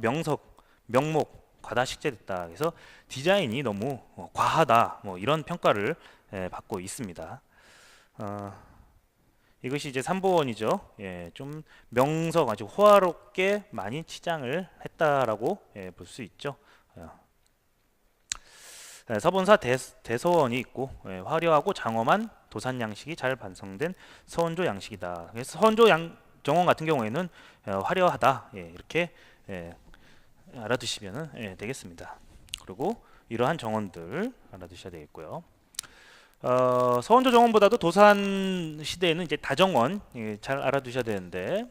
명석, 명목 과다식재됐다. 그래서 디자인이 너무 어, 과하다. 뭐 이런 평가를 예, 받고 있습니다. 어, 이것이 이제 3보원이죠. 예, 좀 명석 아주 호화롭게 많이 치장을 했다라고 예, 볼수 있죠. 어. 네, 서본사 대, 대서원이 있고 예, 화려하고 장엄한 도산 양식이 잘 반성된 서원조 양식이다. 그래서 서원조 양 정원 같은 경우에는 어, 화려하다 예, 이렇게 예, 알아두시면 예, 되겠습니다. 그리고 이러한 정원들 알아두셔야 되겠고요. 어, 서원조 정원보다도 도산 시대에는 이제 다정원 예, 잘 알아두셔야 되는데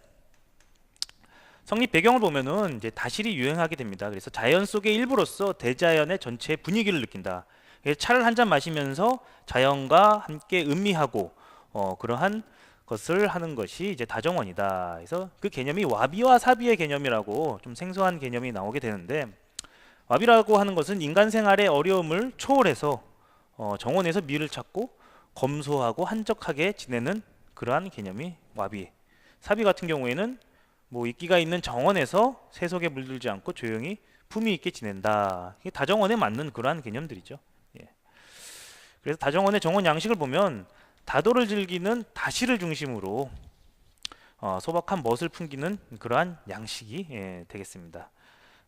성립 배경을 보면은 이제 다실이 유행하게 됩니다. 그래서 자연 속의 일부로서 대자연의 전체 분위기를 느낀다. 차를 한 잔 마시면서 자연과 함께 음미하고 어, 그러한 것을 하는 것이 이제 다정원이다. 그래서 그 개념이 와비와 사비의 개념이라고 좀 생소한 개념이 나오게 되는데 와비라고 하는 것은 인간 생활의 어려움을 초월해서 어, 정원에서 미를 찾고 검소하고 한적하게 지내는 그러한 개념이 와비. 사비 같은 경우에는 뭐 이끼가 있는 정원에서 세속에 물들지 않고 조용히 품위 있게 지낸다. 이게 다정원에 맞는 그러한 개념들이죠. 예. 그래서 다정원의 정원 양식을 보면 다도를 즐기는 다시를 중심으로 어, 소박한 멋을 풍기는 그러한 양식이 예, 되겠습니다.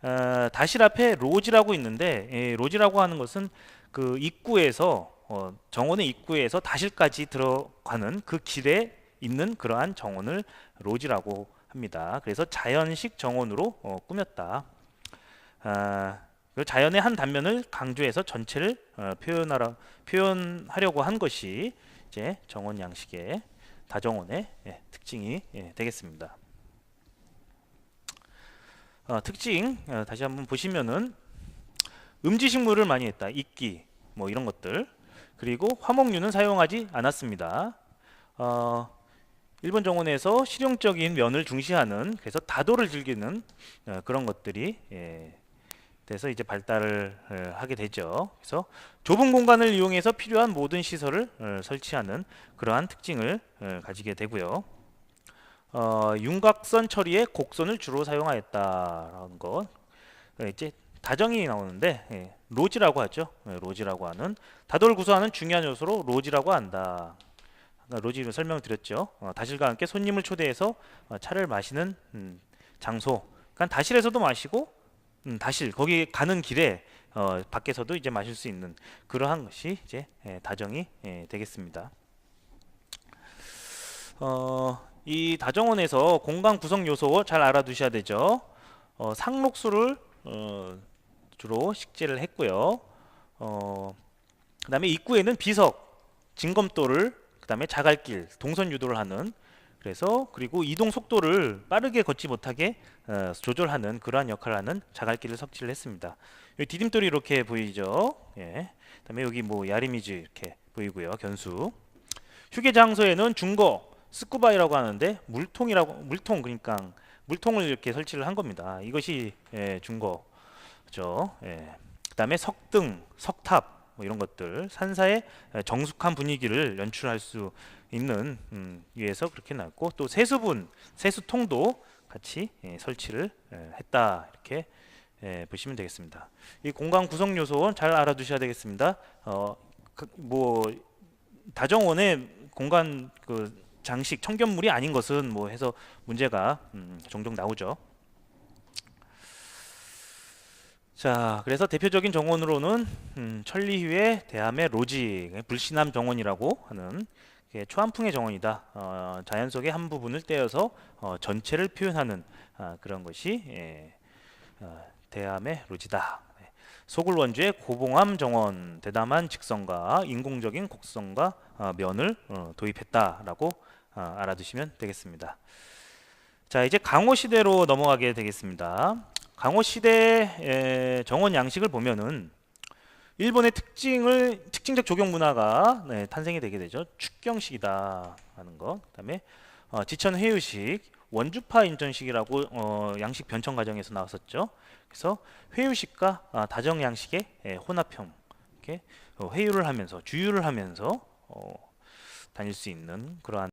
어, 다실 앞에 로지라고 있는데 예, 로지라고 하는 것은 그 입구에서 어, 정원의 입구에서 다실까지 들어가는 그 길에 있는 그러한 정원을 로지라고 합니다. 그래서 자연식 정원으로 어, 꾸몄다. 아, 그 자연의 한 단면을 강조해서 전체를 어, 표현하라, 표현하려고 한 것이 이제 정원 양식의 다정원의 예, 특징이 예, 되겠습니다. 어, 특징 어, 다시 한번 보시면은 음지식물을 많이 했다. 이끼 뭐 이런 것들 그리고 화목류는 사용하지 않았습니다. 어, 일본 정원에서 실용적인 면을 중시하는 그래서 다도를 즐기는 어, 그런 것들이 예, 돼서 이제 발달을 어, 하게 되죠. 그래서 좁은 공간을 이용해서 필요한 모든 시설을 어, 설치하는 그러한 특징을 어, 가지게 되고요. 어, 윤곽선 처리에 곡선을 주로 사용하였다라는 것. 어, 이제 다정이 나오는데 예, 로지라고 하죠. 예, 로지라고 하는 다도를 구성하는 중요한 요소로 로지라고 한다. 아까 로지를 설명드렸죠. 어, 다실과 함께 손님을 초대해서 어, 차를 마시는 음, 장소. 그러니까 다실에서도 마시고 음, 다실 거기 가는 길에 어, 밖에서도 이제 마실 수 있는 그러한 것이 이제 예, 다정이 예, 되겠습니다. 어, 이 다정원에서 공간 구성 요소 잘 알아두셔야 되죠. 어, 상록수를 어, 주로 식재를 했고요. 어, 그 다음에 입구에는 비석, 진검도를 그다음에 자갈길, 동선 유도를 하는 그래서 그리고 이동 속도를 빠르게 걷지 못하게 어, 조절하는 그러한 역할을 하는 자갈길을 석치를 했습니다. 여기 디딤돌이 이렇게 보이죠. 예. 그다음에 여기 뭐 야리미즈 이렇게 보이고요. 견수. 휴게 장소에는 중거 스쿠바이라고 하는데 물통이라고 물통 그러니까 물통을 이렇게 설치를 한 겁니다. 이것이 예, 중거죠. 예. 그다음에 석등, 석탑 뭐 이런 것들 산사의 정숙한 분위기를 연출할 수 있는 음, 위해서 그렇게 놨고 또 세수분, 세수통도 같이 예, 설치를 예, 했다 이렇게 예, 보시면 되겠습니다. 이 공간 구성 요소 잘 알아두셔야 되겠습니다. 어, 그, 뭐 다정원의 공간 그 장식 청결물이 아닌 것은 뭐 해서 문제가 음, 종종 나오죠. 자, 그래서 대표적인 정원으로는 음, 천리휴의 대함의 로지, 불신함 정원이라고 하는 게 초한풍의 정원이다. 어, 자연 속의 한 부분을 떼어서 어, 전체를 표현하는 아, 그런 것이 예, 어, 대함의 로지다. 네. 소굴 원주의 고봉암 정원, 대담한 직선과 인공적인 곡선과 어, 면을 어, 도입했다라고 어, 알아두시면 되겠습니다. 자, 이제 강호 시대로 넘어가게 되겠습니다. 강호 시대 정원 양식을 보면은 일본의 특징을 특징적 조경 문화가 네, 탄생이 되게 되죠. 축경식이다 하는 거. 그다음에 어, 지천 회유식, 원주파 인전식이라고 어, 양식 변청 과정에서 나왔었죠. 그래서 회유식과 아, 다정 양식의 예, 혼합형 이렇게 어, 회유를 하면서 주유를 하면서 어, 다닐 수 있는 그러한